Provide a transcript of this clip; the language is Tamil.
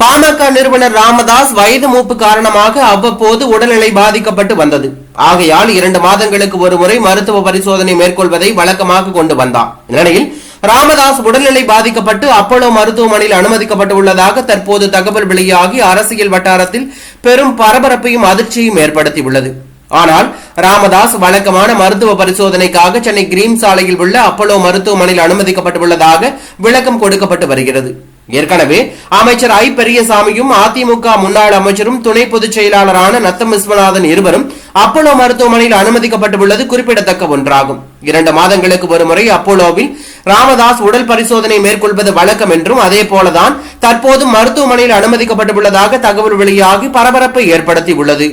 பாமக நிறுவனர் ராமதாஸ் வயது மூப்பு காரணமாக அவ்வப்போது உடல்நிலை பாதிக்கப்பட்டு வந்தது. ஆகையால் இரண்டு மாதங்களுக்கு ஒரு முறை மருத்துவ பரிசோதனை மேற்கொள்வதை வழக்கமாக கொண்டு வந்தார் இந்நிலையில் ராமதாஸ் உடல்நிலை பாதிக்கப்பட்டு அப்போலோ மருத்துவமனையில் அனுமதிக்கப்பட்டு உள்ளதாக தற்போது தகவல் வெளியாகி அரசியல் வட்டாரத்தில் பெரும் பரபரப்பையும் அதிர்ச்சியும் ஏற்படுத்தியுள்ளது. ஆனால் ராமதாஸ் வழக்கமான மருத்துவ பரிசோதனைக்காக சென்னை கிரீம் சாலையில் உள்ள அப்போலோ மருத்துவமனையில் அனுமதிக்கப்பட்டுள்ளதாக விளக்கம் கொடுக்கப்பட்டு வருகிறது. ஏற்கனவே அமைச்சர் ஐ. பெரியசாமியும் அதிமுக முன்னாள் அமைச்சரும் துணை பொதுச் செயலாளரான நத்தம் விஸ்வநாதன் இருவரும் அப்போலோ மருத்துவமனையில் அனுமதிக்கப்பட்டுள்ளது குறிப்பிடத்தக்க ஒன்றாகும். இரண்டு மாதங்களுக்கு ஒருமுறை அப்போலோவில் ராமதாஸ் உடல் பரிசோதனை மேற்கொள்வது வழக்கம் என்றும் அதே போலதான் தற்போது மருத்துவமனையில் அனுமதிக்கப்பட்டுள்ளதாக தகவல் வெளியாகி பரபரப்பை ஏற்படுத்தியுள்ளது.